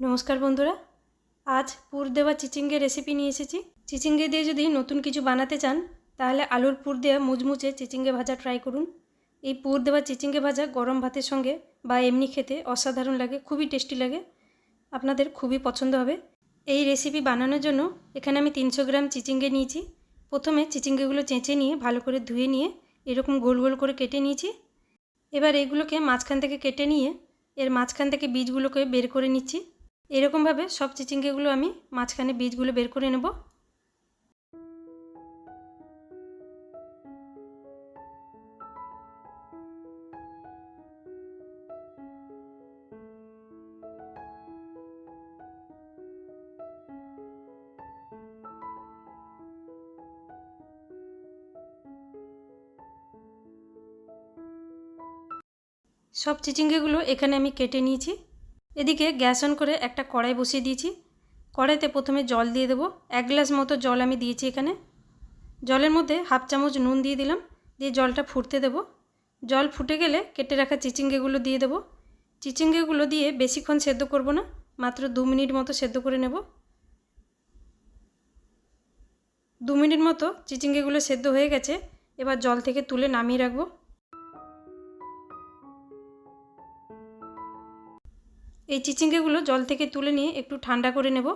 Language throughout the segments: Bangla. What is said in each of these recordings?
নমস্কার বন্ধুরা। আজ পুর দেওয়া চিচিঙ্গে রেসিপি নিয়ে এসেছি। চিচিঙ্গে দিয়ে যদি নতুন কিছু বানাতে চান, তাহলে আলুর পুর দেওয়া মুচমুচে চিচিঙ্গে ভাজা ট্রাই করুন। এই পুর দেওয়া চিচিঙ্গে ভাজা গরম ভাতের সঙ্গে বা এমনি খেতে অসাধারণ লাগে, খুবই টেস্টি লাগে। আপনাদের খুবই পছন্দ হবে। এই রেসিপি বানানোর জন্য এখানে আমি তিনশো গ্রাম চিচিঙ্গে নিয়েছি। প্রথমে চিচিঙ্গেগুলো চেঁচে নিয়ে, ভালো করে ধুয়ে নিয়ে, এরকম গোল গোল করে কেটে নিয়েছি। এবার এগুলোকে মাঝখান থেকে কেটে নিয়ে, এর মাঝখান থেকে বীজগুলোকে বের করে নিচ্ছি। এরকমভাবে সব চিচিঙ্গেগুলো আমি মাঝখানে বীজগুলো বের করে নেব। সব চিচিঙ্গেগুলো এখানে আমি কেটে নিয়েছি। এদিকে গ্যাস অন করে একটা কড়াই বসিয়ে দিয়েছি। কড়াইতে প্রথমে জল দিয়ে দেবো। এক গ্লাস মতো জল আমি দিয়েছি এখানে। জলের মধ্যে হাফ চামচ নুন দিয়ে দিলাম। দিয়ে জলটা ফুটতে দেব। জল ফুটে গেলে কেটে রাখা চিচিঙ্গেগুলো দিয়ে দেবো। চিচিঙ্গেগুলো দিয়ে বেশিক্ষণ সেদ্ধ করব না, মাত্র দু মিনিট মতো সেদ্ধ করে নেব। দু মিনিট মতো চিচিঙ্গেগুলো সেদ্ধ হয়ে গেছে। এবার জল থেকে তুলে নামিয়ে রাখব। এই চিচিঙ্গেগুলো জল থেকে তুলে নিয়ে একটু ঠান্ডা করে নেব।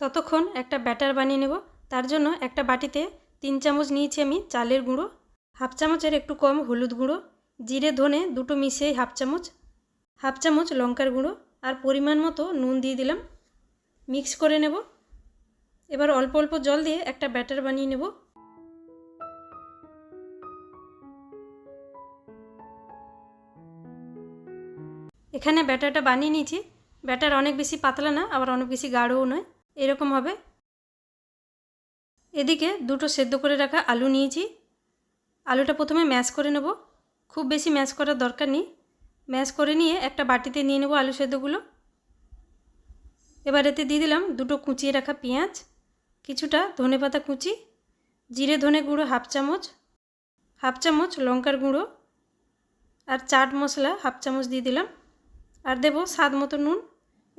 ততক্ষণ একটা ব্যাটার বানিয়ে নেব। তার জন্য একটা বাটিতে তিন চামচ নিয়েছি আমি চালের গুঁড়ো, হাফ চামচের একটু কম হলুদ গুঁড়ো, জিরে, ধনে দুটো মিশিয়ে হাফ চামচ হাফ চামচ লঙ্কার গুঁড়ো আর পরিমাণ মতো নুন দিয়ে দিলাম। মিক্স করে নেব। এবার অল্প অল্প জল দিয়ে একটা ব্যাটার বানিয়ে নেব। এখানে ব্যাটারটা বানিয়ে নিয়েছি। ব্যাটার অনেক বেশি পাতলা না, আবার অনেক বেশি গাঢ়ও নয়। এরকম হবে। এদিকে দুটো সেদ্ধ করে রাখা আলু নিয়েছি। আলুটা প্রথমে ম্যাশ করে নেব। খুব বেশি ম্যাশ করার দরকার নেই। ম্যাশ করে নিয়ে একটা বাটিতে নিয়ে নেব আলু সেদ্ধগুলো। এবার এতে দিয়ে দিলাম দুটো কুচিয়ে রাখা পেঁয়াজ, কিছুটা ধনে পাতা কুচি, জিরে ধনে গুঁড়ো হাফ চামচ হাফ চামচ লঙ্কার গুঁড়ো, আর চাট মশলা হাফ চামচ দিয়ে দিলাম। আর দেব স্বাদ মতো নুন।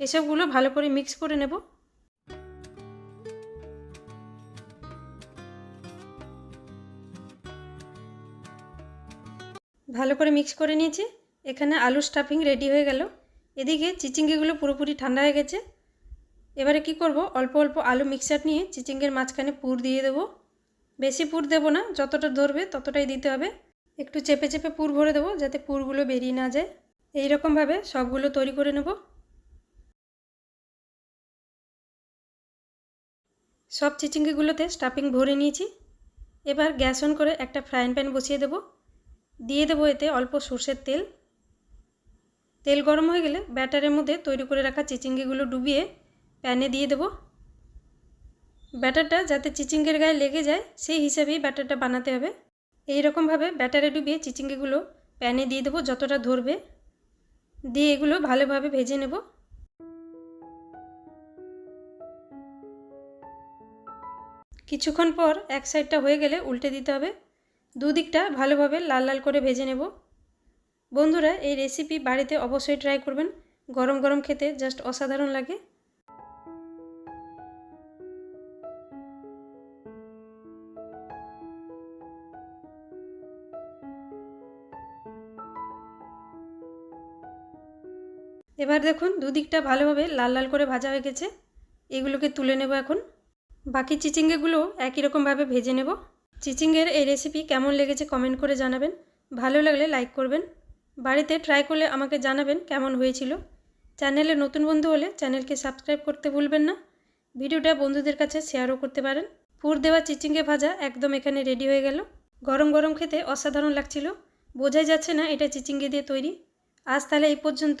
এসবগুলো ভালো করে মিক্স করে নেব। ভালো করে মিক্স করে নিয়েছি। এখানে আলু স্টাফিং রেডি হয়ে গেল। এদিকে চিচিঙ্গিগুলো পুরোপুরি ঠান্ডা হয়ে গেছে। এবারে কি করব? অল্প অল্প আলু মিক্সার নিয়ে চিচিঙ্গের মাঝখানে পুর দিয়ে দেবো। বেশি পুর দেবো না, যতটা ধরবে ততটাই দিতে হবে। একটু চেপে চেপে পুর ভরে দেবো যাতে পুরগুলো বেরিয়ে না যায়। এই রকমভাবে সবগুলো তৈরি করে নেব। সব চিচিঙ্গিগুলোতে স্টাফিং ভরে নিয়েছি। এবার গ্যাস অন করে একটা ফ্রাইং প্যান বসিয়ে দেব। দিয়ে দেবো এতে অল্প সর্ষের তেল। তেল গরম হয়ে গেলে ব্যাটারের মধ্যে তৈরি করে রাখা চিচিঙ্গিগুলো ডুবিয়ে প্যানে দিয়ে দেব। ব্যাটারটা যাতে চিচিঙ্গের গায়ে লেগে যায়, সেই হিসাবেই ব্যাটারটা বানাতে হবে। এই রকমভাবে ব্যাটারে ডুবিয়ে চিচিঙ্গিগুলো প্যানে দিয়ে দেবো যতটা ধরবে। দিয়ে এগুলো ভালোভাবে ভেজে নেব। কিছুক্ষণ পর এক সাইডটা হয়ে গেলে উল্টে দিতে হবে। দুদিকটা ভালোভাবে লাল লাল করে ভেজে নেব। বন্ধুরা, এই রেসিপি বাড়িতে অবশ্যই ট্রাই করবেন। গরম গরম খেতে জাস্ট অসাধারণ লাগে। এবার দেখুন দুদিকটা ভালোভাবে লাল লাল করে ভাজা হয়ে গেছে। এগুলোকে তুলে নেব এখন। বাকি চিচিঙ্গেগুলো একই রকমভাবে ভেজে নেব। চিচিঙ্গের এই রেসিপি কেমন লেগেছে কমেন্ট করে জানাবেন। ভালো লাগলে লাইক করবেন। বাড়িতে ট্রাই করলে আমাকে জানাবেন কেমন হয়েছিল। চ্যানেলে নতুন বন্ধু হলে চ্যানেলকে সাবস্ক্রাইব করতে ভুলবেন না। ভিডিওটা বন্ধুদের কাছে শেয়ারও করতে পারেন। পুর দেওয়া চিচিঙ্গে ভাজা একদম এখানে রেডি হয়ে গেল। গরম গরম খেতে অসাধারণ লাগছিল। বোঝাই যাচ্ছে না এটা চিচিঙ্গে দিয়ে তৈরি। আজ তাহলে এই পর্যন্ত।